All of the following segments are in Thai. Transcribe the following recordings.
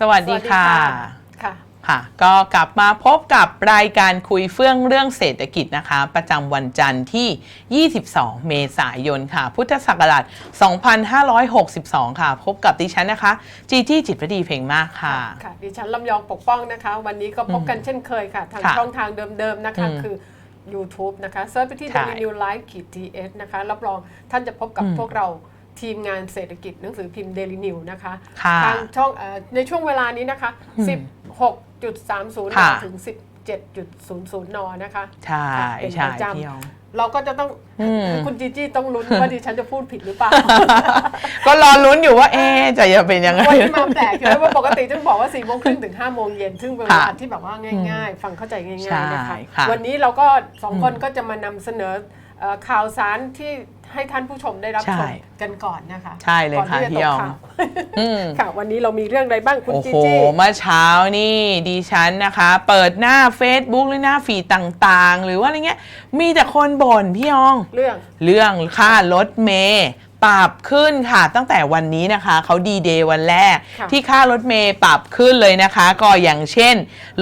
สวัสดีค่ะ ค่ะ ค่ะ ก็กลับมาพบกับรายการคุยเฟื่องเรื่องเศรษฐกิจนะคะ ประจำวันจันทร์ที่ 22 เมษายนค่ะ พุทธศักราช 2562 ค่ะ พบกับดิฉันนะคะ จีจี้จิตรวดีเพลงมากค่ะ ค่ะ ดิฉันลำยองปกป้องนะคะ วันนี้ก็พบกันเช่นเคยค่ะ ทางค่ะช่องทางเดิมๆนะคะอืมคือ YouTube นะคะเซิร์ชไปที่ใช่ Daily New Life ขีด TS นะคะ รับรองท่านจะพบกับอืมพวกเรา ทีมงานเศรษฐกิจหนังสือพิมพ์ Daily New นะคะค่ะทางช่องเออในช่วงเวลานี้นะคะ อืม16.30นค่ะ ถึง 17.00 นนะคะใช่ค่ะเป็นใช่ประจำพี่ยองเราก็จะต้องอืม คุณจีจี้ต้องลุ้นว่าดิฉันจะพูดผิดหรือเปล่า ก็รอลุ้นอยู่ว่าเอ๊ะจะจะเป็นยังไง วันนี้มาแปลกอยู่แล้วว่าปกติต้องบอกว่า4ี่โมงครึ่งถึง5้าโมงเย็นซึ่งเป็นเวลาค่ะที่แบบว่าง่าย ๆ ฟังเข้าใจง่ายใช่ๆนะคะค่ะวันนี้เราก็สองคนก็จะมานำเสนอเอ่อข่าวสารที่ ให้ท่านผู้ชมได้รับใช่ชมกันก่อนนะคะใช่เลยก่อนค่ะที่จะพี่ตยกองข่าวอืมค่ะ วันนี้เรามีเรื่องอะไรบ้างคุณโอ้จีโหจี้เมื่อเช้านี่ดิฉันนะคะ เปิดหน้า Facebook หรือหน้าฟีดต่างๆ หรือว่าอะไรเงี้ยมีแต่คนบ่นพี่ยอง เรื่องเรื่องค่ารถเมย์ ปรับขึ้นค่ะ ตั้งแต่วันนี้นะคะเขาดีเดย์วันแรก ค่ะ ที่ค่ารถเมย์ปรับขึ้นเลยนะคะ ก็อย่างเช่น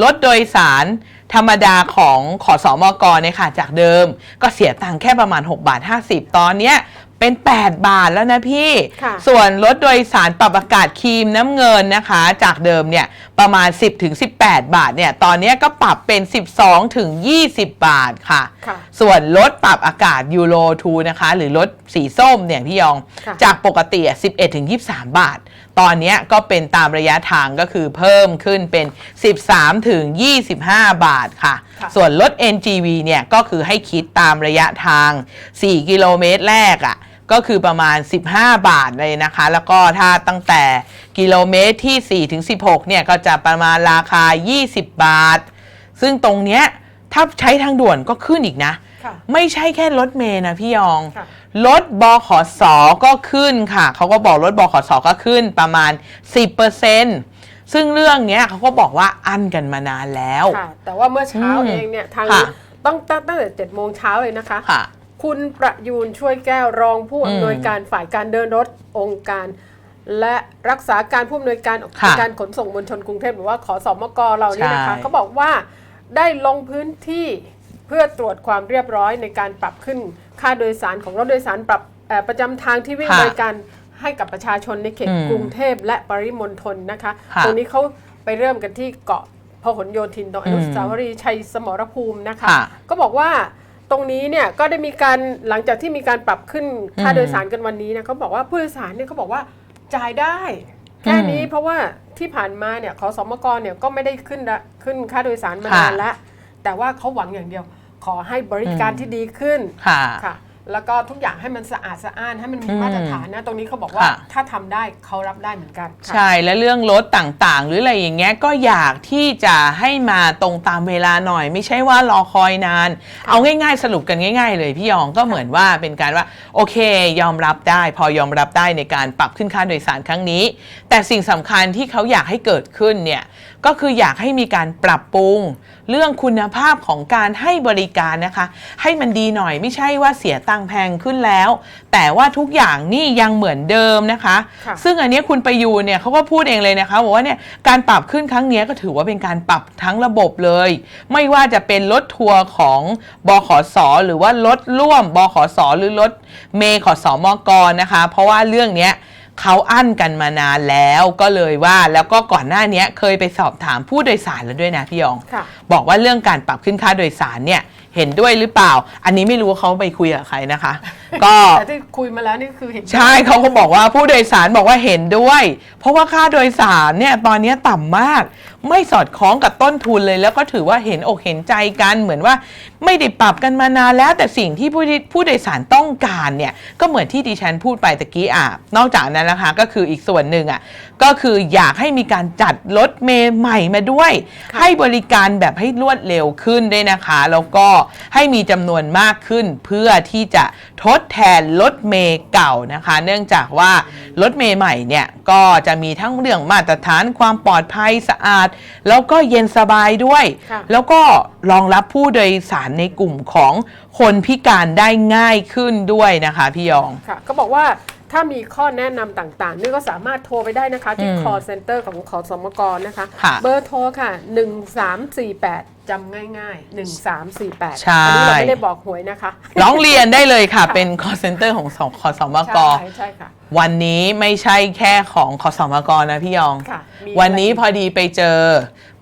รถโดยสารธรรมดาของขอสอมกเนี่ยค่ะ จากเดิมก็เสียตังค์แค่ประมาณ 6 บาท 50 ตอนเนี้ย เป็น 8 บาทแล้วนะพี่ ค่ะส่วนรถโดยสารปรับอากาศครีมน้ำเงินนะคะ จากเดิมเนี่ยประมาณ 10ถึง18 บาทเนี่ยตอนเนี้ยก็ปรับเป็น 12ถึง20 บาทค่ะ ค่ะส่วนรถปรับอากาศยูโร2นะคะ หรือรถสีส้มเนี่ยพี่ยอง ค่ะ จากปกติอะ11ถึง23 บาท ตอนเนี้ยก็เป็นตามระยะทางก็คือเพิ่มขึ้นเป็น 13ถึง25 บาทค่ะ ค่ะ ส่วนรถ NGV เนี่ยก็คือให้คิดตามระยะทาง 4 กิโลเมตรแรกอะ ก็คือประมาณ 15 บาทเลยนะคะ แล้วก็ถ้าตั้งแต่กิโลเมตรที่ 4 ถึง 16 เนี่ย ก็จะประมาณราคา 20 บาท ซึ่งตรงเนี้ยถ้าใช้ทางด่วนก็ขึ้นอีกนะค่ะไม่ใช่แค่รถเมย์นะพี่ยองค่ะรถบขสก็ขึ้นค่ะ เขาก็บอกรถบขสก็ขึ้นประมาณ 10%ซึ่งเรื่องเนี้ยเขาก็บอกว่าอั้นกันมานานแล้วค่ะแต่ว่าเมื่อเช้าอืมเองเนี่ยทางค่ะต้องตั้งตั้งแต่เจ็ดโมงเช้าเลยนะคะค่ะ คุณประยูนช่วยแก้วรองผู้อำนวยการฝ่ายการเดินรถองค์การ และรักษาการผู้อำนวยการค่ะการขนส่งมวลชนกรุงเทพหรือว่าขอสมกเรานี่นะคะใช่เขาบอกว่าได้ลงพื้นที่เพื่อตรวจความเรียบร้อยในการปรับขึ้น ค่าโดยสารของรถโดยสารปรับเอ่อประจำทางที่วิ่งค่ะบริการให้กับประชาชนในเขตอืมกรุงเทพและปริมณฑลนะคะค่ะตรงนี้เขาไปเริ่มกันที่เกาะพหลโยธินตรงอนุอืมสาวรีย์ชัยสมรภูมินะคะค่ะก็บอกว่า ตรงนี้เนี่ยก็ได้มีการหลังจากที่มีการปรับขึ้นค่าอืมโดยสารกันวันนี้นะเขาบอกว่าผู้โดยสารเนี่ยเขาบอกว่าจ่ายได้แค่นี้อืมเพราะว่าที่ผ่านมาเนี่ยขอสมกเนี่ยก็ไม่ได้ขึ้นละขึ้นค่าโดยสารมาค่ะนานแล้วแต่ว่าเขาหวังอย่างเดียว ขอให้บริการอืมที่ดีขึ้นค่ะค่ะ แล้วก็ทุกอย่างให้มันสะอาดสะอ้านให้มันมีอืมมาตรฐานนะตรงนี้เขาบอกว่าค่ะ ถ้าทำได้เขารับได้เหมือนกันค่ะ ใช่และเรื่องรถต่างๆ หรืออะไรอย่างเงี้ยก็อยากที่จะให้มาตรงตามเวลาหน่อย ไม่ใช่ว่ารอคอยนานค่ะเอาง่ายๆ สรุปกันง่าย ๆ เลยพี่ยองก็เหมือนว่าเป็นการว่าโอเค ยอมรับได้ พอยอมรับได้ในการปรับขึ้นค่าโดยสารครั้งนี้ แต่สิ่งสำคัญที่เขาอยากให้เกิดขึ้นเนี่ยก็คืออยากให้มีการปรับปรุง เรื่องคุณภาพของการให้บริการนะคะ ให้มันดีหน่อยไม่ใช่ว่าเสียตังค์แพงขึ้นแล้ว แต่ว่าทุกอย่างนี่ยังเหมือนเดิมนะคะค่ะซึ่งอันเนี้ยคุณประยูนเนี่ยเขาก็พูดเองเลยนะคะบอกว่าเนี่ยการปรับขึ้นครั้งเนี้ยก็ถือว่าเป็นการปรับทั้งระบบเลย ไม่ว่าจะเป็นรถทัวร์ของบขสหรือว่ารถร่วมบขสหรือรถเมย์ขอสอมกนะคะ เพราะว่าเรื่องเนี้ย เขาอั้นกันมานานแล้วก็เลยว่าแล้วก็ก่อนหน้าเนี้ยเคยไปสอบถามผู้โดยสารแล้วด้วยนะพี่ยองค่ะบอกว่าเรื่องการปรับขึ้นค่าโดยสารเนี่ยเห็นด้วยหรือเปล่า อันนี้ไม่รู้ว่าเขาไปคุยกับใครนะคะ ก็ แต่ที่คุยมาแล้วนี่คือเห็นใช่เขาก็บอกว่าผู้โดยสารบอกว่าเห็นด้วย เพราะว่าค่าโดยสารเนี่ยตอนนี้ต่ำมาก ไม่สอดคล้องกับต้นทุนเลย แล้วก็ถือว่าเห็นอกเห็นใจกันเหมือนว่า ไม่ได้ปรับกันมานานแล้ว แต่สิ่งที่ผู้ที่ผู้โดยสารต้องการเนี่ยก็เหมือนที่ดิฉันพูดไปตะกี้อะนอกจากนั้นนะคะก็คืออีกส่วนหนึ่งอะก็คืออยากให้มีการจัดรถเมย์ใหม่มาด้วยค่ะให้บริการแบบให้รวดเร็วขึ้นด้วยนะคะ แล้วก็ให้มีจำนวนมากขึ้นเพื่อที่จะทดแทนรถเมย์เก่านะคะ เนื่องจากว่ารถเมย์ใหม่เนี่ยก็จะมีทั้งเรื่องมาตรฐานความปลอดภัยสะอาด แล้วก็เย็นสบายด้วยค่ะแล้วก็รองรับผู้โดยสารในกลุ่มของคนพิการได้ง่ายขึ้นด้วยนะคะพี่ยอง ค่ะก็บอกว่า ถ้ามีข้อแนะนำต่างๆนี่ก็สามารถโทรไปได้นะคะ ที่อืม call center ของขอสมกนะคะ ค่ะเบอร์โทรค่ะ 1348จำง่ายๆ 1348 ใช่ อันี้เราไม่ได้บอกหวยนะคะร้องเรียนได้เลยค่ะ เป็น call center ของสขอสมกใช่ใช่ค่ะ วันนี้ไม่ใช่แค่ของขอสมกนะพี่ยอง ค่ะมีวันนี้พอดีไปเจอ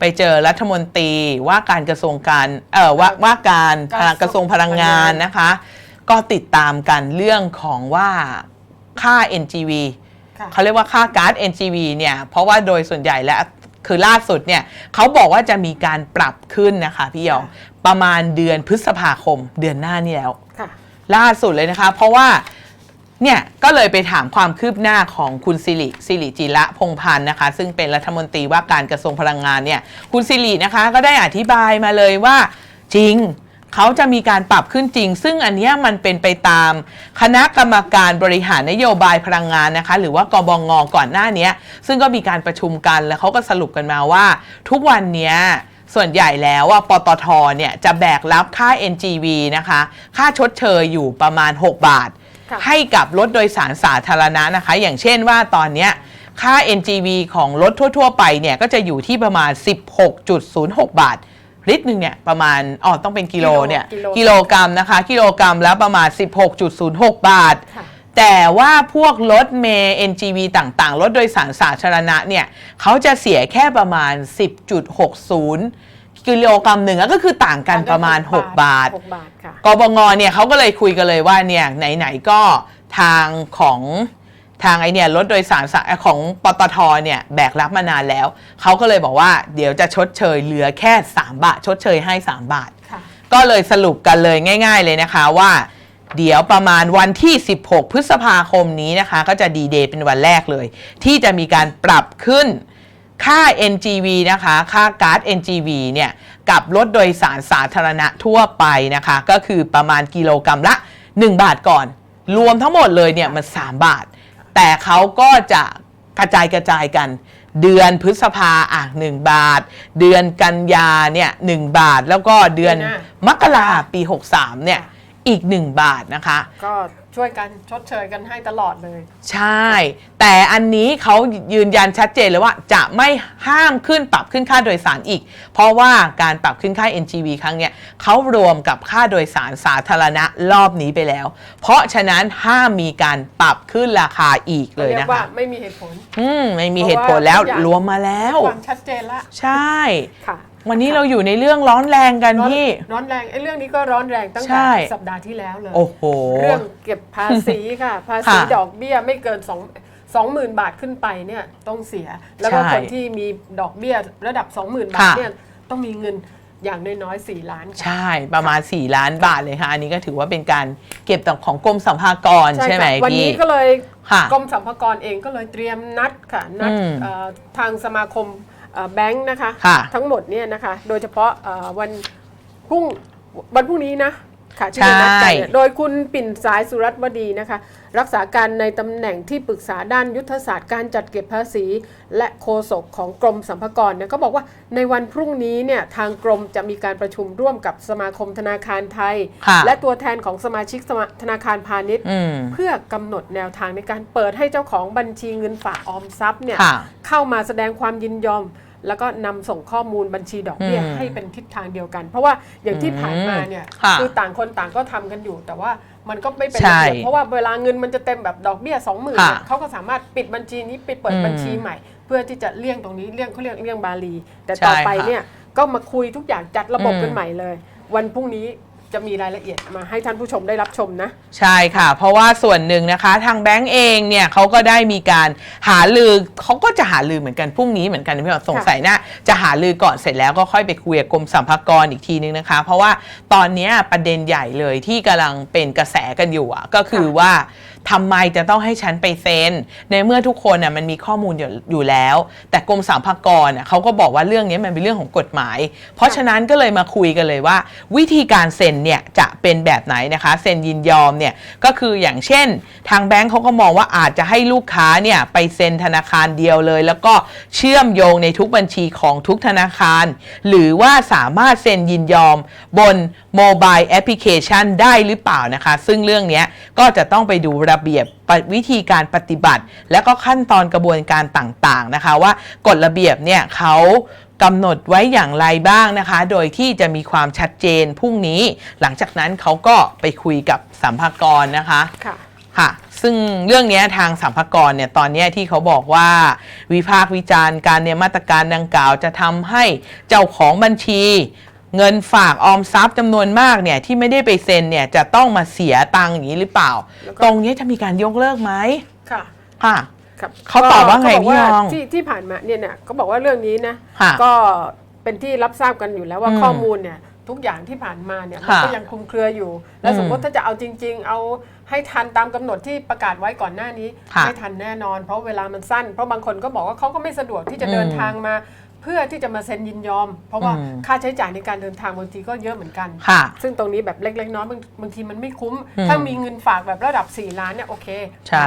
ไปเจอรัฐมนตรีว่าการกระทรวงการเอ่อว่าว่าการพลังกระทรวงพลังงานนะคะ ก็ติดตามกันเรื่องของว่า ค่า NGV ค่ะเขาเรียกว่าค่าก๊าซ NGV เนี่ยเพราะว่าโดยส่วนใหญ่แล้วคือล่าสุดเนี่ยเขาบอกว่าจะมีการปรับขึ้นนะคะพี่ยองประมาณเดือนพฤษภาคมเดือนหน้านี่แล้วค่ะล่าสุดเลยนะคะ เพราะว่าเนี่ยก็เลยไปถามความคืบหน้าของคุณสิริสิริจิระพงษ์พันธ์นะคะ ซึ่งเป็นรัฐมนตรีว่าการกระทรวงพลังงานเนี่ยคุณสิรินะคะก็ได้อธิบายมาเลยว่าจริง เขาจะมีการปรับขึ้นจริง ซึ่งอันเนี้ยมันเป็นไปตามคณะกรรมการบริหารนโยบายพลังงานนะคะ หรือว่ากบงก่อนหน้าเนี้ยซึ่งก็มีการประชุมกันแล้วเขาก็สรุปกันมาว่า ทุกวันเนี้ยส่วนใหญ่แล้วว่าปตทเนี่ยจะแบกรับค่า NGV นะคะ ค่าชดเชยอยู่ประมาณ 6 บาทค่ะให้กับรถโดยสารสาธารณะนะคะ อย่างเช่นว่าตอนเนี้ยค่า NGV ของรถทั่ว ๆ ไปเนี่ยก็จะอยู่ที่ประมาณ 16.06 บาท ลิตรหนึ่งเนี่ยประมาณอ๋อต้องเป็นกิโลเนี่ยกิโลกิโลกรัมนะคะ กิโลกรัมแล้วประมาณ 16.06 บาทค่ะแต่ว่าพวกรถเมย์ NGV ต่างๆ รถโดยสารสาธารณะเนี่ยเขาจะเสียแค่ประมาณ 10.60กิโลกรัมหนึ่งก็คือต่างกันประมาณ 6 บาท6บาทค่ะกบงเนี่ยเขาก็เลยคุยกันเลยว่าเนี่ยไหนๆก็ทางของ ทางไอเนี่ยรถโดยสารสาของปตทเนี่ยแบกรับมานานแล้ว เขาก็เลยบอกว่าเดี๋ยวจะชดเชยเหลือแค่ 3 บาท ชดเชยให้ 3 บาทค่ะก็เลยสรุปกันเลยง่าย ๆ เลยนะคะว่า เดี๋ยวประมาณวันที่ 16 พฤษภาคมนี้นะคะ ก็จะดีเดย์เป็นวันแรกเลย ที่จะมีการปรับขึ้นค่า NGV นะคะ ค่าก๊าซ NGV เนี่ย กับรถโดยสารสาธารณะทั่วไปนะคะ ก็คือประมาณกิโลกรรัมละ 1 บาทก่อน รวมทั้งหมดเลยเนี่ยมัน 3 บาท แต่เขาก็จะกระจายกระจายกัน เดือนพฤษภาอะ1บาท เดือนกันยาเนี่ย1บาท แล้วก็เดือนเดือนหน้ามกราปี 63เนี่ยอีก 1 บาทนะคะ ก็ ช่วยกันชดเชยกันให้ตลอดเลย ใช่ แต่อันนี้เขายืนยันชัดเจนเลยว่าจะไม่ห้ามขึ้นปรับขึ้นค่าโดยสารอีก เพราะว่าการปรับขึ้นค่า NGV ครั้งเนี้ยเขารวมกับค่าโดยสารสาธารณะรอบนี้ไปแล้ว เพราะฉะนั้นห้ามมีการปรับขึ้นราคาอีกเลยเรียนะกว่าคะไม่มีเหตุผล อืมไม่มีเหตุผลแล้วเพราะว่าทุกอย่างรวมมาแล้ว ความชัดเจนละ ใช่ ค่ะ วันนี้เราอยู่ในเรื่องร้อนแรงกันร้อนพี่ ร้อนแรงไอ้เรื่องนี้ก็ร้อนแรงตั้งใช่ แต่สัปดาห์ที่แล้วเลย โอ้โห เรื่องเก็บภาษีค่ะ ภาษีค่ะดอกเบี้ยไม่เกิน2 20,000 บาทขึ้นไปเนี่ยต้องเสีย แล้วก็ใช่คนที่มีดอกเบี้ยระดับ 20,000 บาทค่ะ เนี่ยต้องมีเงินอย่างน้อยๆ4ล้านค่ะ ใช่ประมาณ 4 ล้านบาทเลยค่ะ อันนี้ก็ถือว่าเป็นการเก็บของกรมสัมภากรใช่ไหมค่ะวันพี่ นี้ก็เลยค่ะกรมสรรพากรเองก็เลยเตรียมนัดค่ะนัดอืมเอ่อทางสมาคมเอ่อ แบงค์นะคะค่ะ ทั้งหมดเนี่ยนะคะ โดยเฉพาะเอ่อวันพรุ่งวันพรุ่งนี้นะค่ะที่จะนัดกันเนี่ยโดยคุณปิ่นสายสุรัตน์วดีนะคะ รักษาการในตำแหน่งที่ปรึกษาด้านยุทธศาสตร์การจัดเก็บภาษี และโฆษกของกรมสรรพากรเนี่ยก็บอกว่าในวันพรุ่งนี้เนี่ยทางกรมจะมีการประชุมร่วมกับสมาคมธนาคารไทย ค่ะ และตัวแทนของสมาชิกสมาธนาคารพาณิชย์ อืม เพื่อกำหนดแนวทางในการเปิดให้เจ้าของบัญชีเงินฝากออมทรัพย์เนี่ยค่ะ เข้ามาแสดงความยินยอม แล้วก็นำส่งข้อมูลบัญชีดอกเบี้ยอืมให้เป็นทิศทางเดียวกัน เพราะว่าอย่างที่ผ่านมาเนี่ยค่ะอต่างคนต่างก็ทำกันอยู่ แต่ว่ามันก็ไม่เป็นใช่ระเบียบเพราะว่าเวลาเงินมันจะเต็มแบบดอกเบี้ยสองหมื่นค่ะเขาก็สามารถปิดบัญชีนี้ไปเปิดอืมบัญชีใหม่ เพื่อที่จะเลี่ยงตรงนี้เลี่ยงเขาเรียกเลี่ยงบาลี แต่ใช่ต่อไปค่ะเนี่ยก็มาคุยทุกอย่างจัดระบบอืมกันใหม่เลย วันพรุ่งนี้ จะมีรายละเอียดมาให้ท่านผู้ชมได้รับชมนะ ใช่ค่ะ เพราะว่าส่วนหนึ่งนะคะทางแบงก์เองเนี่ยเขาก็ได้มีการหาลือเขาก็จะหาลือเหมือนกันพรุ่งนี้เหมือนกันพี่บอกสงสัยนะจะหาลือก่อนเสร็จแล้วก็ค่อยไปคุยกับกรมสัมภากรอีกทีนึงนะคะ เพราะว่าตอนเนี้ยประเด็นใหญ่เลยที่กำลังเป็นกระแสกันอยู่อะก็คือค่ะว่า ทำไมจะต้องให้ฉันไปเซ็นในเมื่อทุกคนน่ะมันมีข้อมูลอยู่อยู่แล้ว แต่กรมสรรพากรน่ะเขาก็บอกว่าเรื่องนี้มันเป็นเรื่องของกฎหมาย เพราะฉะนั้นก็เลยมาคุยกันเลยว่า วิธีการเซ็นเนี่ยจะเป็นแบบไหนนะคะเซ็นยินยอมเนี่ยก็คืออย่างเช่น ทางแบงก์เขาก็มองว่าอาจจะให้ลูกค้าเนี่ยไปเซ็นธนาคารเดียวเลย แล้วก็เชื่อมโยงในทุกบัญชีของทุกธนาคาร หรือว่าสามารถเซ็นยินยอมบนโมบายแอปพลิเคชันได้หรือเปล่านะคะ ซึ่งเรื่องนี้ก็จะต้องไปดูระระเบียบปฏิวิธีการปฏิบัติ แล้วก็ขั้นตอนกระบวนการต่างๆนะคะ ว่ากฎระเบียบเนี่ยเขากำหนดไว้อย่างไรบ้างนะคะ โดยที่จะมีความชัดเจนพรุ่งนี้ หลังจากนั้นเขาก็ไปคุยกับสัมภากรนะคะค่ะค่ะ ซึ่งเรื่องเนี้ยทางสัมภากรเนี่ยตอนเนี้ยที่เขาบอกว่า วิพากษ์วิจารณ์การเนี่ยมาตรการดังกล่าวจะทำให้เจ้าของบัญชี เงินฝากออมทรัพย์จำนวนมากเนี่ยที่ไม่ได้ไปเซ็นเนี่ยจะต้องมาเสียตังค์อย่างนี้หรือเปล่า แล้วก็ ตรงเนี้ยจะมีการยกเลิกไหมค่ะ ค่ะ ครับเขาตอบว่าไงเขบกพี่ยองที่ที่ผ่านมาเนี่ยเนี่ยเขาบอกว่าเรื่องนี้นะค่ะก็เป็นที่รับทราบกันอยู่แล้วว่าอืมข้อมูลเนี่ยทุกอย่างที่ผ่านมาเนี่ยมันค่ะก็ยังคลุมเครืออยู่ แล้วอืมสมมติถ้าจะเอาจริง ๆ เอาให้ทันตามกำหนดที่ประกาศไว้ก่อนหน้านี้ค่ะไม่ทันแน่นอน เพราะเวลามันสั้น เพราะบางคนก็บอกว่าเขาก็ไม่สะดวกที่จะเดินอืมทางมาเพื่อที่จะมาเซ็นยินยอม เพราะว่าอืมค่าใช้จ่ายในการเดินทางบางทีก็เยอะเหมือนกัน ค่ะซึ่งตรงนี้แบบเล็กๆน้อยๆบางบางทีมันไม่คุ้ม อืมถ้ามีเงินฝากแบบระดับ 4 ล้านเนี่ยโอเคใช่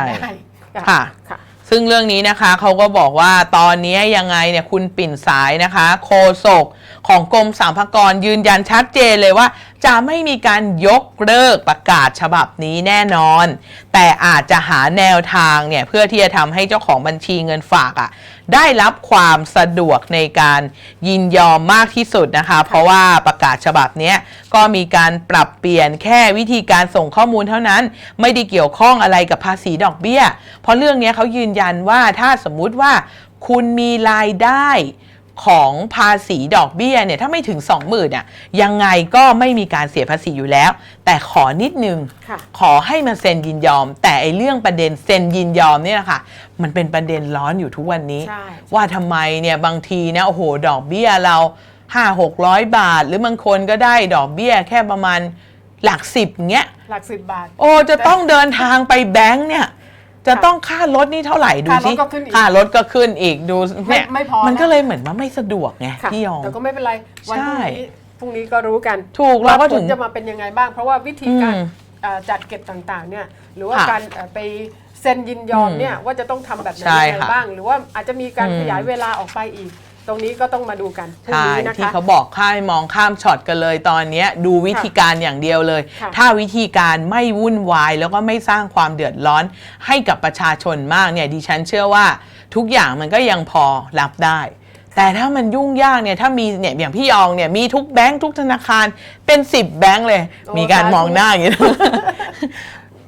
ได้ค่ะ ค่ะ ซึ่งเรื่องนี้นะคะเขาก็บอกว่าตอนนี้ยังไงเนี่ยคุณปิ่นสายนะคะ โคศกของกรมสรรพากรยืนยันชัดเจนเลยว่า จะไม่มีการยกเลิกประกาศฉบับนี้แน่นอน แต่อาจจะหาแนวทางเนี่ยเพื่อที่จะทำให้เจ้าของบัญชีเงินฝากอะ่ะ ได้รับความสะดวกในการยินยอมมากที่สุดนะคะ เพราะว่าประกาศฉบับนี้ก็มีการปรับเปลี่ยนแค่วิธีการส่งข้อมูลเท่านั้น ไม่ได้เกี่ยวข้องอะไรกับภาษีดอกเบี้ย เพราะเรื่องนี้เขายืนยันว่าถ้าสมมุติว่าคุณมีรายได้ ของภาษีดอกเบี้ยเนี่ยถ้าไม่ถึง 20,000อะยังไงก็ไม่มีการเสียภาษีอยู่แล้ว แต่ขอนิดนึง ค่ะ ขอให้มาเซ็นยินยอม แต่ไอเรื่องประเด็นเซ็นยินยอมเนี่ยนะคะมันเป็นประเด็นร้อนอยู่ทุกวันนี้ ใช่ ว่าทำไมเนี่ยบางทีนะโอ้โหดอกเบี้ยเรา5 600บาท หรือบางคนก็ได้ดอกเบี้ยแค่ประมาณหลักสิบเงี้ย หลักสิบบาท โอ้จะต้องเดินทางไปแบงค์เนี่ย จะต้องค่ารถนี่เท่าไหร่ดูค่ารถสิก็ขึ้นอีกค่ารถก็ขึ้นอีกดูเนี่ยไม่ไม่พอมันนะก็เลยเหมือนว่าไม่สะดวกไงค่ะพี่ยอง แต่ก็ไม่เป็นไร วันพรุ่งใช่นี้พรุ่งนี้ก็รู้กันถูกเราก็ว่าผถึลงจะมาเป็นยังไงบ้าง เพราะว่าวิธีการอืมเอ่อจัดเก็บต่างๆเนี่ยหรือว่าค่ะการเอ่อไปเซ็นยินยอมอืมเนี่ยว่าจะต้องทำแบบไหนใช่ยังไงค่ะบ้าง หรือว่าอาจจะมีการอืมขยายเวลาออกไปอีก ตรงนี้ก็ต้องมาดูกันพรุ่งใช่นี้นะที่คะ เขาบอกค่ายมองข้ามช็อตกันเลยตอนเนี้ยดูวิธีการอย่างเดียวเลย ค่ะถ้าวิธีการไม่วุ่นวายแล้วก็ไม่สร้างความเดือดร้อนให้กับประชาชนมากเนี่ยดิฉันเชื่อว่าทุกอย่างมันก็ยังพอรับได้ แต่ถ้ามันยุ่งยากเนี่ยถ้ามีเนี่ยอย่างพี่ยองเนี่ยมีทุกแบงค์ทุกธนาคารเป็น 10 แบงค์เลย โอ้มีการสาธุ มองหน้าอย่างนี้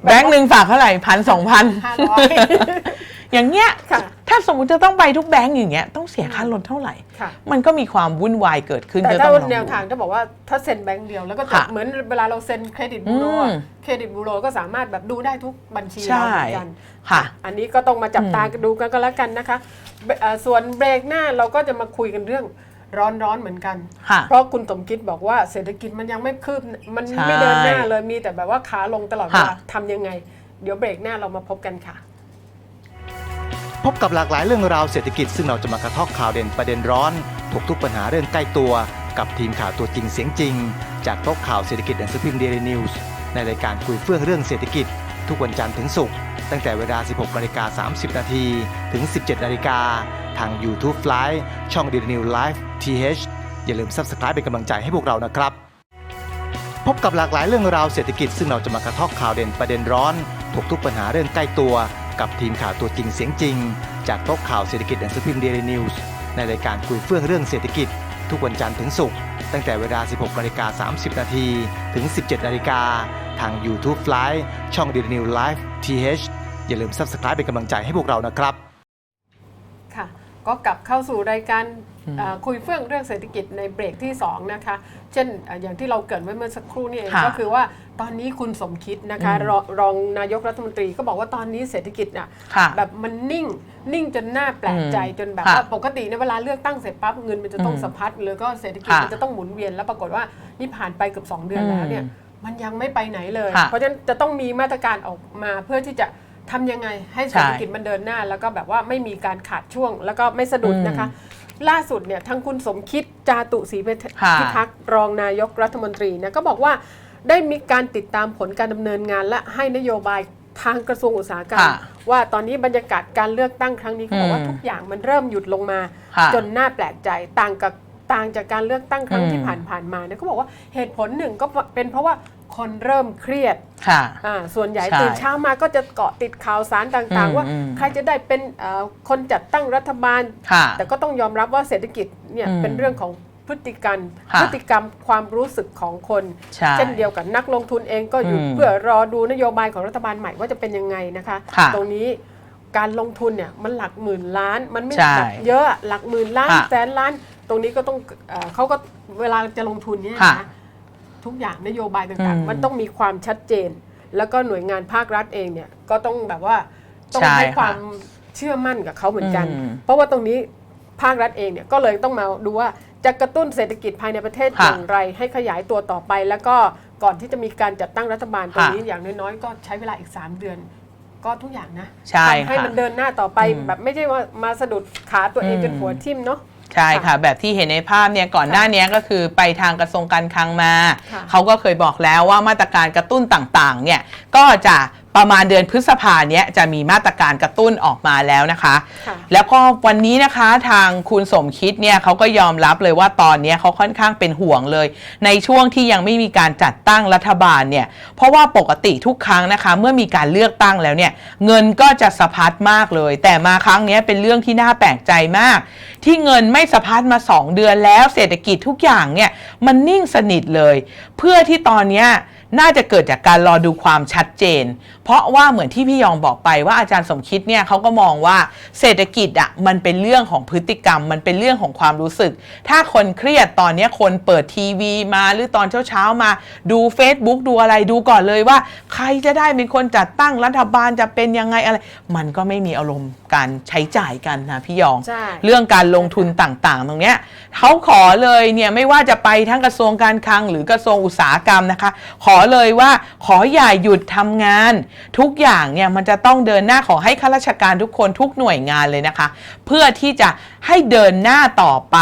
แบงค์หนึ่งฝากเท่าไหร่พันสองพันห้าร้อย อย่างเงี้ยค่ะถ้าสมมติจะต้องไปทุกแบงค์อย่างเงี้ยต้องเสียค่ารถเท่าไหร่ ค่ะ มันก็มีความวุ่นวายเกิดขึ้นแต่ก็ถ้าต้องลองแนวดูทางจะบอกว่าถ้าเซ็นแบงค์เดียวแล้วก็จบค่ะเหมือนเวลาเราเซ็นเครดิตบูโรอืม เครดิตบูโรก็สามารถแบบดูได้ทุกบัญชีใช่เราเหมือนกัน ค่ะ อันนี้ก็ต้องมาจับตาดูกันก็แล้วกันนะคะเบเอ่อส่วนเบรกหน้าเราก็จะมาคุยกันเรื่อง ร้อนๆเหมือนกัน ค่ะ เพราะคุณสมคิดบอกว่าเศรษฐกิจมันยังไม่คืบมันใช่ไม่เดินหน้าเลยมีแต่แบบว่าขาลงตลอดเวลาค่ะ ทำยังไง เดี๋ยวเบรกหน้าเรามาพบกันค่ะ พบกับหลากหลายเรื่องราวเศรษฐกิจซึ่งเราจะมากระทอกข่าวเด่นประเด็นร้อนถกทุกปัญหาเรื่องใกล้ตัว กับทีมข่าวตัวจริงเสียงจริง จากโต๊ะข่าวเศรษฐกิจหนังสือพิมพ์เดลี่นิวส์ในรายการคุยเฟื่องเรื่องเศรษฐกิจ ทุกวันจันทร์ถึงศุกร์ตั้งแต่เวลา 16นาฬิกา30 นาทีถึง 17นาฬิกา ทาง YouTube Live ช่อง Daily News Live TH อย่าลืม Subscribe เป็นกำลังใจให้พวกเรานะครับ พบกับหลากหลายเรื่องราวเศรษฐกิจซึ่งเราจะมากระทอกข่าวเด่นประเด็นร้อนถกทุกปัญหาเรื่องใกล้ตัว กับทีมข่าวตัวจริงเสียงจริง จากโต๊ะข่าวเศรษฐกิจหนังสือพิมพ์เดลี่นิวส์ในรายการคุยเฟื่องเรื่องเศรษฐกิจ ทุกวันจันทร์ถึงศุกร์ตั้งแต่เวลา 16นาฬิกา30 นาทีถึง 17นาฬิกาทาง YouTube Live ช่อง Daily New Live TH อย่าลืม Subscribe เป็นกำลังใจให้พวกเรานะครับ ก็กลับเข้าสู่รายการเอ่อคุยเฟื่องเรื่องเศรษฐกิจในเบรกที่ 2 นะคะ เช่นเอ่ออย่างที่เราเกริดไว้เมื่อสักครู่นี่เองค่ะก็คือว่าตอนนี้คุณสมคิดนะคะอืมรองรองนายกรัฐมนตรีก็บอกว่าตอนนี้เศรษฐกิจน่ะค่ะแบบมันนิ่งนิ่งจนน่าแปลกใจอืมจนแบบค่ะว่าปกติในยเวลาเลือกตั้งเสร็จปั๊บเงินมันจะต้องอืมสะพัดหรือก็เศรษฐกิจค่ะมันจะต้องหมุนเวียนแล้วปรากฏว่านี่ผ่านไปเกือบ2 เดือนแล้วเนี่ยอืมมันยังไม่ไปไหนเลยค่ะเพราะฉะนั้นจะต้องมีมาตรการออกมาเพื่อที่จะ ทำยังไงให้เศรษฐกิจมันเดินหน้า แล้วก็แบบว่าไม่มีการขาดช่วง แล้วก็ไม่สะดุดนะคะ ล่าสุดเนี่ยทางคุณสมคิดจาตุศรีพิค่ะทักษ์รองนายกรัฐมนตรีนะก็บอกว่าได้มีการติดตามผลการดำเนินงาน และให้นโยบายทางกระทรวงอุตสาหกรรมค่ะว่าตอนนี้บรรยากาศการเลือกตั้งครั้งนี้เขาบอกว่าอืมทุกอย่างมันเริ่มหยุดลงมาค่ะจนน่าแปลกใจต่างกับต่างจากการเลือกตั้งครั้งอืมที่ผ่านๆมาเนี่ยเขาบอกว่าเหตุผลหนึ่งก็เป็นเพราะว่า คนเริ่มเครียดค่ะอ่าส่วนใหญ่ใช่ตื่นเช้ามาก็จะเกาะติดข่าวสารต่างอืมๆว่าอืมใครจะได้เป็นเอ่อคนจัดตั้งรัฐบาลค่ะแต่ก็ต้องยอมรับว่าเศรษฐกิจเนี่ยอืมเป็นเรื่องของพฤติกรรมค่ะพฤติกรรมความรู้สึกของคนใช่เช่นเดียวกับนักลงทุนเองก็อยู่อืมเพื่อรอดูนโยบายของรัฐบาลใหม่ว่าจะเป็นยังไงนะคะค่ะตรงนี้การลงทุนเนี่ยมันหลักหมื่นล้าน มันไม่ใช่แบบเยอะอะหลักหมื่นล้านค่ะแสนล้าน ตรงนี้ก็ต้องเอ่อเขาก็เวลาจะลงทุนเนี่ยค่ะนะ ทุกอย่างนโยบายต่างอืมๆมันต้องมีความชัดเจน แล้วก็หน่วยงานภาครัฐเองเนี่ยก็ต้องแบบว่าต้องใช่ให้ค่ะความเชื่อมั่นกับเขาเหมือนกันอืมเพราะว่าตรงนี้ภาครัฐเองเนี่ยก็เลยต้องมาดูว่าจะกระตุ้นเศรษฐกิจภายในประเทศค่ะอย่างไร ให้ขยายตัวต่อไป แล้วก็ก่อนที่จะมีการจัดตั้งรัฐบาลตรงค่ะนี้อย่างน้อยๆ ก็ใช้เวลาอีก 3 เดือน ก็ทุกอย่างนะใช่ทำให้ค่ะมันเดินหน้าต่อไปอืมแบบไม่ใช่ว่ามาสะดุดขาตัวเองอืมจนหัวทิ่มเนาะ ใช่ค่ะ แบบที่เห็นในภาพเนี่ยก่อนหน้านี้ก็คือไปทางกระทรวงการคลังมาค่ะเขาก็เคยบอกแล้วว่ามาตรการกระตุ้นต่างๆเนี่ยก็จะ ประมาณเดือนพฤษภาเนี้ยจะมีมาตรการกระตุ้นออกมาแล้วนะคะ ค่ะ แล้วก็วันนี้นะคะทางคุณสมคิดเนี่ยเขาก็ยอมรับเลยว่าตอนเนี้ยเขาค่อนข้างเป็นห่วงเลย ในช่วงที่ยังไม่มีการจัดตั้งรัฐบาลเนี่ยเพราะว่าปกติทุกครั้งนะคะ เมื่อมีการเลือกตั้งแล้วเนี่ยเงินก็จะสะพัดมากเลย แต่มาครั้งเนี้ยเป็นเรื่องที่น่าแปลกใจมาก ที่เงินไม่สะพัดมา 2 เดือนแล้วเศรษฐกิจทุกอย่างเนี่ยมันนิ่งสนิทเลย เพื่อที่ตอนเนี้ยน่าจะเกิดจากการรอดูความชัดเจนเพราะว่าเหมือนที่พี่ยองบอกไปว่าอาจารย์สมคิดเนี่ยเขาก็มองว่าเศรษฐกิจอะมันเป็นเรื่องของพฤติกรรม มันเป็นเรื่องของความรู้สึก ถ้าคนเครียดตอนเนี้ยคนเปิดทีวีมาหรือตอนเช้าๆมาดู Facebook ดูอะไรดูก่อนเลยว่า ใครจะได้เป็นคนจัดตั้งรัฐบาลจะเป็นยังไงอะไร มันก็ไม่มีอารมณ์การใช้จ่ายกันนะพี่ยองใช่เรื่องการลงทุนต่างๆ ตรงเนี้ยเขาขอเลยเนี่ยไม่ว่าจะไปทั้งกระทรวงการคลัง หรือกระทรวงอุตสาหกรรมนะคะ ขอเลยว่าขออย่าหยุดทำงานทุกอย่างเนี่ยมันจะต้องเดินหน้าขอให้ข้าราชการทุกคนทุกหน่วยงานเลยนะคะ เพื่อที่จะให้เดินหน้าต่อไป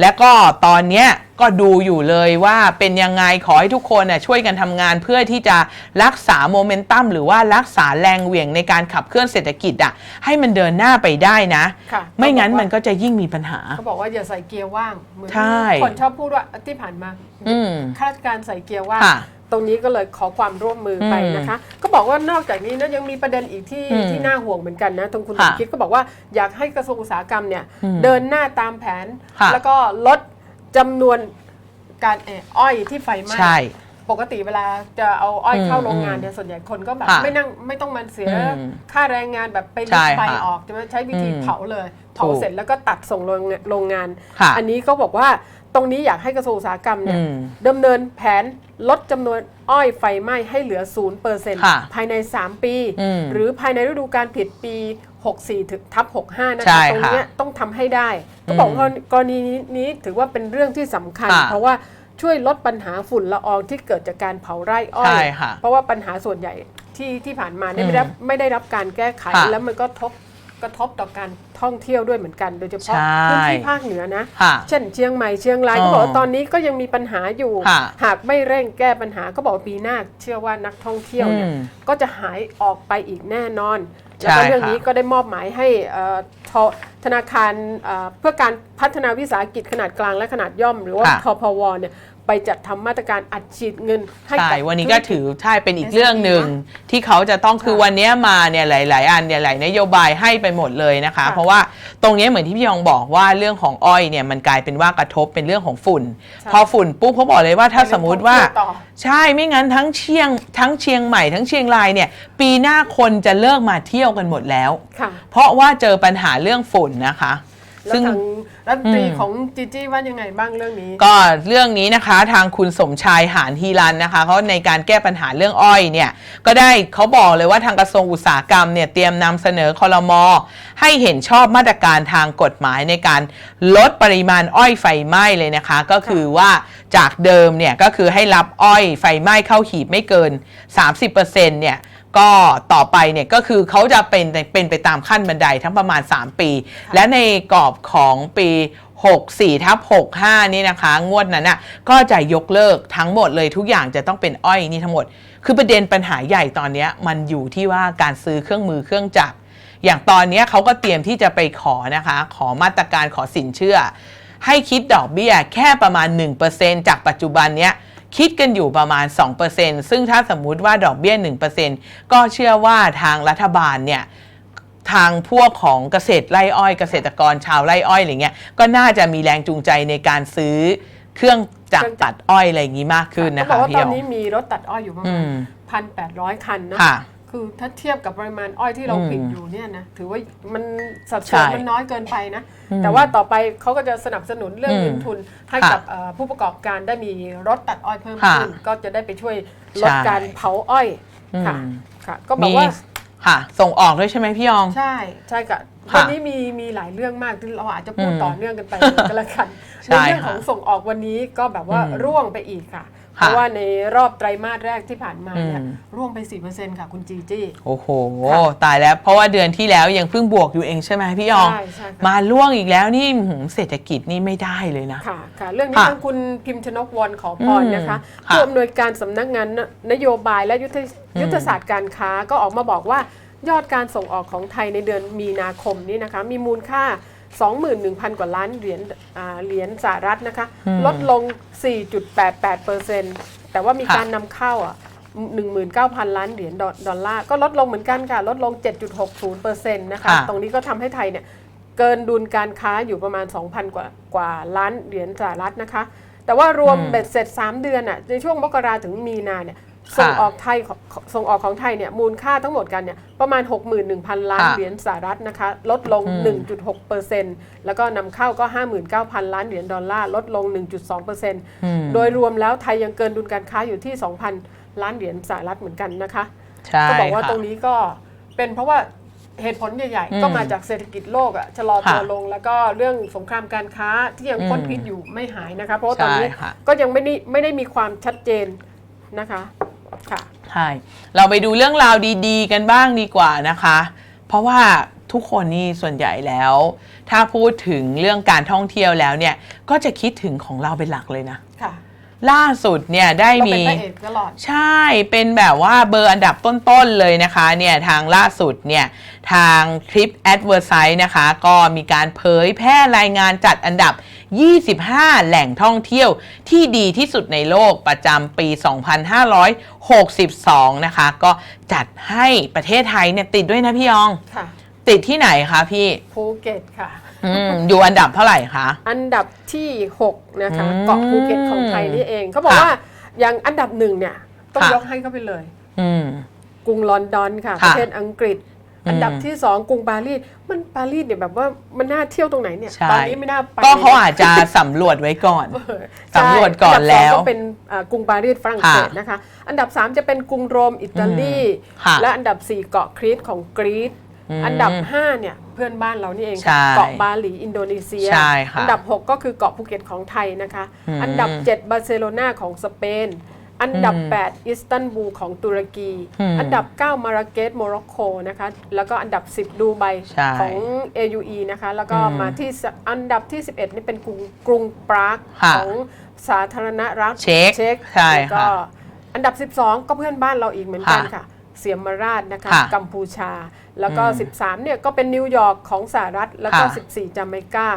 และก็ตอนเนี้ยก็ดูอยู่เลยว่าเป็นยังไงขอให้ทุกคนน่ะช่วยกันทำงานเพื่อที่จะรักษาโมเมนตัมหรือว่ารักษาแรงเหวี่ยงในการขับเคลื่อนเศรษฐกิจอะให้มันเดินหน้าไปได้นะ ค่ะไม่งั้นเขาบอกว่ามันก็จะยิ่งมีปัญหา เขาบอกว่าอย่าใส่เกียร์ว่างเหมือนใช่ คนชอบพูดว่าที่ผ่านมาอืม ข้าราชการใส่เกียร์ว่าง ค่ะ ตรงนี้ก็เลยขอความร่วมมือไปอืมนะคะ ก็บอกว่านอกจากนี้นะยังมีประเด็นอีกที่อืมที่น่าห่วงเหมือนกันนะตรงคุณสค่ะมคิดก็บอกว่าอยากให้กระทรวงอุตสาหกรรมเนี่ยอืมเดินหน้าตามแผน ค่ะ แล้วก็ลดจำนวนการเอออ้อยที่ไฟไหม้ ใช่ ปกติเวลาจะเอาอ้อยเข้าอืมโรงงานเนี่ยส่วนใหญ่คนก็แบบค่ะไม่นั่งไม่ต้องมันเสียอืมค่าแรงงานแบบไปใช่ลิบใบค่ะออกใช่ไหมใช้วิธีอืมเผาเลย เผาถูกเสร็จแล้วก็ตัดส่งโรงงานโรงงาน ค่ะอันนี้เขาบอกว่า ตรงนี้อยากให้กระทรวงอุตสาหกรรมเนี่ยอืมดำเนินแผนลดจำนวนอ้อยไฟไหม้ให้เหลือ ค่ะ0%ภายใน 3 ปี อืมหรือภายในฤดูการผิดปี 64 ถึงทับ65 นะใช่คะตรงเนี้ยค่ะต้องทำให้ได้ ก็บอกอืมว่ากรณีนี้ถือว่าเป็นเรื่องที่สำคัญ ค่ะ เพราะว่าช่วยลดปัญหาฝุ่นละอองที่เกิดจากการเผาไร่อ้อใช่ยค่ะ เพราะว่าปัญหาส่วนใหญ่ที่ที่ผ่านมาเนี่ยอืมไม่ได้ไม่ได้รับการแก้ไขค่ะแล้วมันก็ทบ กระทบต่อการท่องเที่ยวด้วยเหมือนกัน โดยเฉพาะใช่พื้นที่ภาคเหนือนะค่ะเช่นเชียงใหม่เชียงรายอ๋อก็บอกว่าตอนนี้ก็ยังมีปัญหาอยู่ค่ะหากไม่เร่งแก้ปัญหาก็บอกว่าปีหน้าเชื่อว่านักท่องเที่ยวเนี่ยอืมก็จะหายออกไปอีกแน่นอนใช่แล้วก็เรื่องนี้ค่ะก็ได้มอบหมายให้เอ่อทธนาคารเอ่อเพื่อการพัฒนาวิสาหกิจขนาดกลางและขนาดย่อม หรือว่าค่ะทพวเนี่ย ไปจัดทำมาตรการอัดฉีดเงินให้ใช่กับวันนี้ก็ธุรจถือใช่เป็นอีกเรื่องหนึ่งที่เขาจะต้องคือวันเนี้ยมาเนี่ยหลาย ๆ อันเนี่ยหลายนโยบายให้ไปหมดเลยนะคะ ค่ะเพราะว่าตรงเนี้ยเหมือนที่พี่ยองบอกว่าเรื่องของอ้อยเนี่ยมันกลายเป็นว่ากระทบเป็นเรื่องของฝุ่น ใช่ พอฝุ่นปุ๊บเขาบอกเลยว่าถ้าไปเรื่สองมมติว่าท่องเที่ยวต่อ ใช่ไม่งั้นทั้งเชียงทั้งเชียงใหม่ทั้งเชียงรายเนี่ยปีหน้าคนจะเลิกมาเที่ยวกันหมดแล้ว ค่ะ เพราะว่าเจอปัญหาเรื่องฝุ่นนะคะ แล้วซึ่ง ทางรัฐมนตรีอืมของจีจี้ว่ายังไงบ้างเรื่องนี้ ก็เรื่องนี้นะคะทางคุณสมชายหานฮีรันนะคะเขาในการแก้ปัญหาเรื่องอ้อยเนี่ยก็ได้เขาบอกเลยว่าทางกระทรวงอุตสาหกรรมเนี่ยเตรียมนำเสนอคอรมอให้เห็นชอบมาตรการทางกฎหมายในการลดปริมาณอ้อยไฟไหม้เลยนะคะ ก็คือว่าจากเดิมเนี่ยก็คือให้รับอ้อยไฟไหม้เข้าหีบไม่เกิน 30%เนี่ย ก็ต่อไปเนี่ยก็คือเขาจะเป็นเป็นไปตามขั้นบันไดทั้งประมาณ 3 ปี และในกรอบของปี 64ทับ65 นี่นะคะ งวดนั้นน่ะก็จะยกเลิกทั้งหมดเลยทุกอย่างจะต้องเป็นอ้อยนี่ทั้งหมด คือประเด็นปัญหาใหญ่ตอนเนี้ยมันอยู่ที่ว่าการซื้อเครื่องมือเครื่องจักรอย่างตอนเนี้ยเขาก็เตรียมที่จะไปขอนะคะ ขอมาตรการขอสินเชื่อ ให้คิดดอกเบี้ยแค่ประมาณ 1%จากปัจจุบันเนี้ย คิดกันอยู่ประมาณ 2%ซึ่งถ้าสมมุติว่าดอกเบี้ย 1%ก็เชื่อว่าทางรัฐบาลเนี่ยทางพวกของเกษตรไร่อ้อยเกษตรกรชาวไร่อ้อยอะไรเงี้ยก็น่าจะมีแรงจูงใจในการซื้อเครื่องจักรตัดอ้อยอะไรอย่างนี้มากขึ้นนะเขาบอคะกว่าพี่ตยอนองนี้มีรถตัดอ้อยอยู่ประอืมาณมพันแปดร้อยคันนะ ค่ะคือถ้าเทียบกับปริมาณอ้อยที่เราอืมผลิตอยู่เนี่ยนะถือว่ามันสัดใช่ส่วนมันน้อยเกินไปนะอืมแต่ว่าต่อไปเขาก็จะสนับสนุนเรื่องอืมเงินทุนให้ค่ะกับเอ่อผู้ประกอบการได้มีรถตัดอ้อยเพิ่มค่ะขึ้น ก็จะได้ไปช่วยลดใช่การเผาอ้อยค่ะอืมค่ะ ก็บอกมีว่าค่ะ ส่งออกด้วยใช่ไหมพี่ยอง ใช่ใช่ค่ะค่ะวันนี้มีมีหลายเรื่องมากที่เราอาจจะพูดอืมต่อเนื่องกันไปเลยก็แล้วกันใช่ในเรื่องค่ะของส่งออกวันนี้ก็แบบว่าอืมร่วงไปอีกค่ะ เพค่ะราะว่าในรอบไตรมาสแรกที่ผ่านมาเนี่ยอืม ร่วงไป 4%ค่ะคุณจีจี้ โอ้โห ค่ะตายแล้วเพราะว่าเดือนที่แล้วยังเพิ่งบวกอยู่เองใช่ไหมพี่ยอง ใช่ใช่ค่ะ มาล่วงอีกแล้วนี่หืมเศรษฐกิจนี่ไม่ได้เลยนะ ค่ะค่ะเรื่องนี้ค่ะทางคุณพิมพ์ชนกวอนขอพรนะคะอืมค่ะผู้อำนวยการสำนักงานนโยบายและยุทธยุทธศาสตร์การค้าก็ออกมาบอกว่ายอดการส่งออกของไทยในเดือนมีนาคมนี้นะคะ มีมูลค่า 21,000 กว่าล้านเหรียญอ่าเหรียญสหรัฐนะคะอืมลดลง 4.88เปอร์เซ็นต์แต่ว่ามีค่ะการนำเข้าอะ19,000 ล้านเหรียญดอดอลลาร์ก็ลดลงเหมือนกันค่ะ ลดลง 7.60เปอร์เซ็นต์นะคะค่ะตรงนี้ก็ทำให้ไทยเนี่ยเกินดุลการค้าอยู่ประมาณ 2,000 กว่ากว่าล้านเหรียญสหรัฐนะคะ แต่ว่ารวมอืมเบ็ดเสร็จ 3 เดือนอะในช่วงมกราถึงมีนาเนี่ย ส่งค่ะออกไทยของส่งออกของไทยเนี่ยมูลค่าทั้งหมดกันเนี่ยประมาณ 61,000 ล้านค่ะเหรียญสหรัฐนะคะลดลงอืม1.6เปอร์เซ็นต์แล้วก็นำเข้าก็ 59,000 ล้านเหรียญดอลลาร์ลดลง 1.2เปอร์เซ็นต์อืมโดยรวมแล้วไทยยังเกินดุลการค้าอยู่ที่ 2,000 ล้านเหรียญสหรัฐเหมือนกันนะคะใช่ก็บอกว่าค่ะตรงนี้ก็เป็นเพราะว่าเหตุผลใหญ่อืมๆก็มาจากเศรษฐกิจโลกอะชะลอตัวค่ะลง แล้วก็เรื่องสงครามการค้าที่ยังอืมพ้นพิษอยู่ไม่หายนะคะ เพราะว่าตอนนี้ใช่ค่ะก็ยังไม่ได้ไม่ได้มีความชัดเจนนะคะ ค่ะใช่เราไปดูเรื่องราวดีๆ กันบ้างดีกว่านะคะ เพราะว่าทุกคนนี่ส่วนใหญ่แล้ว ถ้าพูดถึงเรื่องการท่องเที่ยวแล้วเนี่ยก็จะคิดถึงของเราเป็นหลักเลยนะ ค่ะล่าสุดเนี่ยได้เรามี เป็นพระเอกตลอด ใช่เป็นแบบว่าเบอร์อันดับต้น ๆ เลยนะคะเนี่ยทางล่าสุดเนี่ยทางคลิป a d v e r s i t e นะคะ ก็มีการเผยแพร่รายงานจัดอันดับ 25 แหล่งท่องเที่ยวที่ดีที่สุดในโลกประจำปี 2562 นะคะ ก็จัดให้ประเทศไทยเนี่ยติดด้วยนะพี่ยอง ค่ะ ติดที่ไหนคะพี่ภูเก็ตค่ะ อืมอยู่อันดับเท่าไหร่คะ อันดับที่ 6 นะคะ อืมเกาะภูเก็ตของไทยนี่เองเขาบอกค่ะว่าอย่างอันดับหนึ่งเนี่ย ต้องค่ะ ยกให้เขาไปเลย อืม กรุงลอนดอนค่ะ ค่ะ ประเทศอังกฤษ อืมอันดับที่สองกรุงปารีสมันปารีสเนี่ยแบบว่ามันน่าเที่ยวตรงไหนเนี่ยใช่ ตอนนี้ไม่น่าไปก็เขาอาจจะสำรวจไว้ก่อนเออสำรวจก่อนใช่แล้ว ดับสงก็เป็นอ่ากรุงปารีสฝรั่งเศสค่ะนะคะ อันดับ 3 จะเป็นกรุงโรมอิตาลีอืมค่ะ และอันดับ 4 เกาะครีตของกรีซอืมอันดับ 5 เนี่ย เพื่อนบ้านเรานี่เอง ใช่เกาะบาหลีอินโดนีเซีย ใช่ค่ะอัดับ 6 ก็คือเกาะภูเก็ตของไทยนะคะ อืม อันดับ 7 บาร์เซโลนาของสเปน อันดับอืม8อิสตันบูลของตุรกีอืมอันดับ 9 มาราเกสโมร็อกโกนะคะ แล้วก็อันดับ 10 ดูไบใช่ของ AUE นะคะ แล้วก็อืมมาที่สอันดับที่ 11 นี่เป็นกรุงกรุงปรากค่ะของสาธารณรัฐเช็กเช็กใช่แล้วก็ค่ะอันดับ 12 ก็เพื่อนบ้านเราอีกเหมือนกันค่ะค่ะเสียมราชนะคะค่ะกัมพูชา แล้วก็อืม13 เนี่ยก็เป็นนิวยอร์กของสหรัฐ แล้วก็ค่ะ14 จาเมกา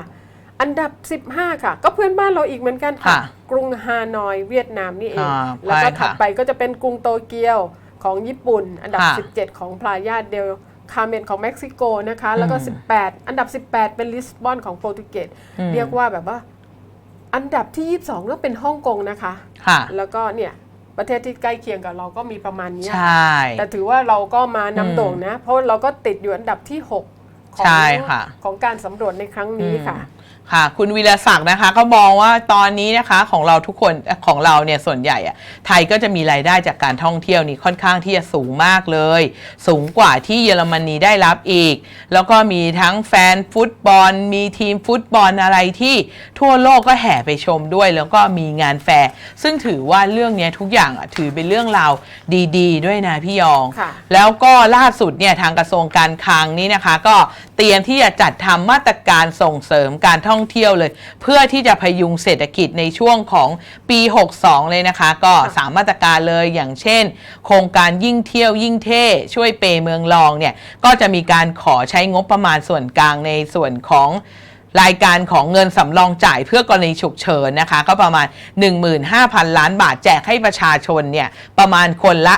อันดับ 15 ค่ะ ก็เพื่อนบ้านเราอีกเหมือนกันค่ะ ค่ะกรุงฮานอยเวียดนามนี่เอง อ่าแล้วก็ไปค่ะถัดไปก็จะเป็นกรุงโตเกียวของญี่ปุ่น อันดับค่ะ17 ของพลายาเดลคาเมนของเม็กซิโกนะคะ แล้วก็ อืม 18 อันดับ 18 เป็นลิสบอนของโปรตุเกสอืมเรียกว่าแบบว่า อันดับที่ 22 ก็เป็นฮ่องกงนะคะ ค่ะ แล้วก็เนี่ยประเทศที่ใกล้เคียงกับเราก็มีประมาณเนี้ยใช่แต่ถือว่าเราก็มาอืมนำโด่งนะ เพราะเราก็ติดอยู่อันดับที่ 6 ของใช่ค่ะของการสำรวจในครั้งนี้ค่ะ ค่ะ คุณวีรศักดิ์นะคะก็มองว่าตอนนี้นะคะของเราทุกคนเอ่อของเราเนี่ยส่วนใหญ่อะไทยก็จะมีรายได้จากการท่องเที่ยวนี่ค่อนข้างที่จะสูงมากเลย สูงกว่าที่เยอรมนีได้รับอีก แล้วก็มีทั้งแฟนฟุตบอล มีทีมฟุตบอลอะไรที่ทั่วโลกก็แห่ไปชมด้วย แล้วก็มีงานแฟร์ซึ่งถือว่าเรื่องเนี้ยทุกอย่างอะถือเป็นเรื่องราวดี ๆ ด้วยนะพี่ยองค่ะแล้วก็ล่าสุดเนี่ยทางกระทรวงการคลังนี้นะคะ ก็เตรียมที่จะจัดทำมาตรการส่งเสริมการท่องเที่ยวเลย เพื่อที่จะพยุงเศรษฐกิจในช่วงของปี 62 เลยนะคะ ก็สามมาตรการเลยอย่างเช่น โครงการยิ่งเที่ยวยิ่งเท่ช่วยเปย์เมืองรองเนี่ยก็จะมีการขอใช้งบประมาณส่วนกลางในส่วนของ รายการของเงินสำรองจ่ายเพื่อกรณีฉุกเฉินนะคะ ก็ประมาณ 15,000 ล้านบาทแจกให้ประชาชนเนี่ยประมาณคนละ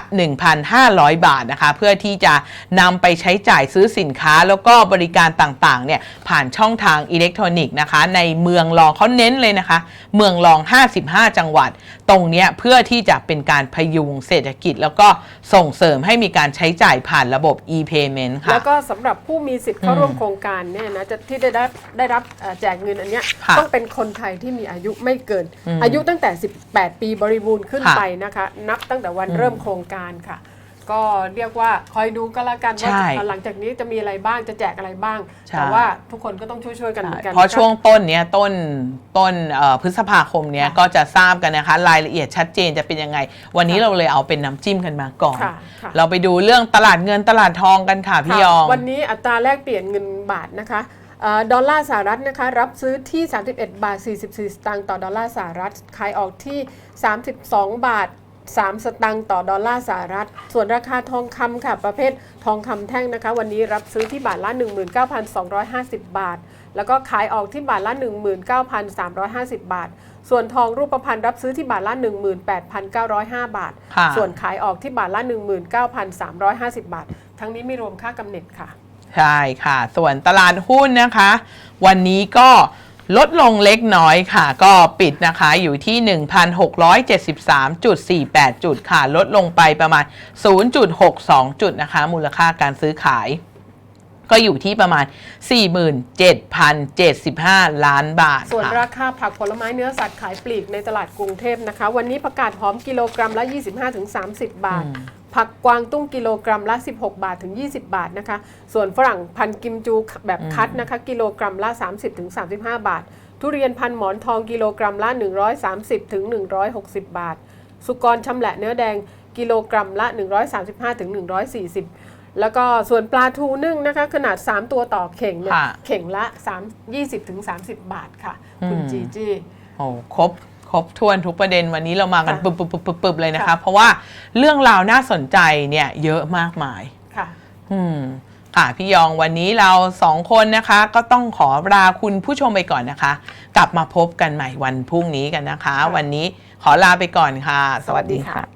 1,500 บาทนะคะ เพื่อที่จะนำไปใช้จ่ายซื้อสินค้าแล้วก็บริการต่างๆเนี่ยผ่านช่องทางอิเล็กทรอนิกส์นะคะ ในเมืองรองเขาเน้นเลยนะคะ เมืองรอง 55 จังหวัด ตรงนี้เพื่อที่จะเป็นการพยุงเศรษฐกิจ แล้วก็ส่งเสริมให้มีการใช้จ่ายผ่านระบบ e-payment ค่ะแล้วก็สำหรับผู้มีสิทธิ์เข้าร่วมโครงการเนี่ยนะจะที่ได้รับได้รับแจกเงินอันเนี้ยค่ะต้องเป็นคนไทยที่มีอายุไม่เกิน อืมอายุตั้งแต่ 18 ปีบริบูรณ์ขึ้นค่ะไปนะคะ นับตั้งแต่วันอืมเริ่มโครงการค่ะ ก็เรียกว่าคอยดูก็แล้วกันว่าใช่หลังจากนี้จะมีอะไรบ้างจะแจกอะไรบ้าง ใช่ แต่ว่าทุกคนก็ต้องช่วยๆกันเหมือนกันเพราะนค ช่วงต้นเนี้ยต้นต้นเอ่อพฤษภาคมเนี้ยค่ะก็จะทราบกันนะคะ รายละเอียดชัดเจนจะเป็นยังไง วันนี้ค่ะ เราเลยเอาเป็นน้ำจิ้มกันมาก่อน ค่ะค่ะ เราไปดูเรื่องตลาดเงินตลาดทองกันค่ะพี่ค่ะยอง วันนี้อัตราแลกเปลี่ยนเงินบาทนะคะเอ่อ ดอลลาร์สหรัฐนะคะรับซื้อที่ 31 บาท 44 สตางค์ต่อดอลลาร์สหรัฐ ขายออกที่ 32 บาท 3 สตางค์ต่อดอลลาร์สหรัฐ ส่วนราคาทองคำค่ะประเภททองคำแท่งนะคะ วันนี้รับซื้อที่บาทละ 19,250 บาท แล้วก็ขายออกที่บาทละ 19,350 บาท ส่วนทองรูปพรรณรับซื้อที่บาทละ 18,905 บาทค่ะส่วนขายออกที่บาทละ 19,350 บาท ทั้งนี้ไม่รวมค่ากำเนิดค่ะ ใช่ค่ะ ส่วนตลาดหุ้นนะคะ วันนี้ก็ลดลงเล็กน้อยค่ะ ก็ปิดนะคะอยู่ที่ 1,673.48 จุดค่ะ ลดลงไปประมาณ 0.62 จุดนะคะ มูลค่าการซื้อขาย ก็อยู่ที่ประมาณ 47,075 ล้านบาท ส่วนค่ะราคาผักผลไม้เนื้อสัตว์ขายปลีกในตลาดกรุงเทพนะคะ วันนี้ประกาศหอมกิโลกรัมละ 25-30 บาท ผักกวางตุ้งกิโลกรัมละ 16 บาทถึง 20 บาทนะคะ ส่วนฝรั่งพันธุ์กิมจูแบบคัดนะคะ กิโลกรัมละ 30-35 บาท ทุเรียนพันธุ์หมอนทองกิโลกรัมละ 130ถึง160 บาท สุกรชำแหละเนื้อแดงกิโลกรัมละ 135ถึง140แล้วก็ส่วนปลาทูนึ่งนะคะ ขนาด 3 ตัวต่อเข่งเนี่ยค่ะเข่งละ 3 20ถึง30 บาทค่ะ คุณอืมจีจี้โอ้ครบคร บถ้วนทุกประเด็นวันนี้เรามากันค่ะ ปึบปึบปึบปึบปึบเลยนะคะค่ะเพราะว่าเรื่องราวน่าสนใจเนี่ยเยอะมากมาย ค่ะ อืมค่ะพี่ยองวันนี้เราสองคนนะคะ ก็ต้องขอลาคุณผู้ชมไปก่อนนะคะ กลับมาพบกันใหม่วันพรุ่งนี้กันนะคะค่ะวันนี้ขอลาไปก่อนค่ะ สวัสดีสวัสดีค่ะค่ะ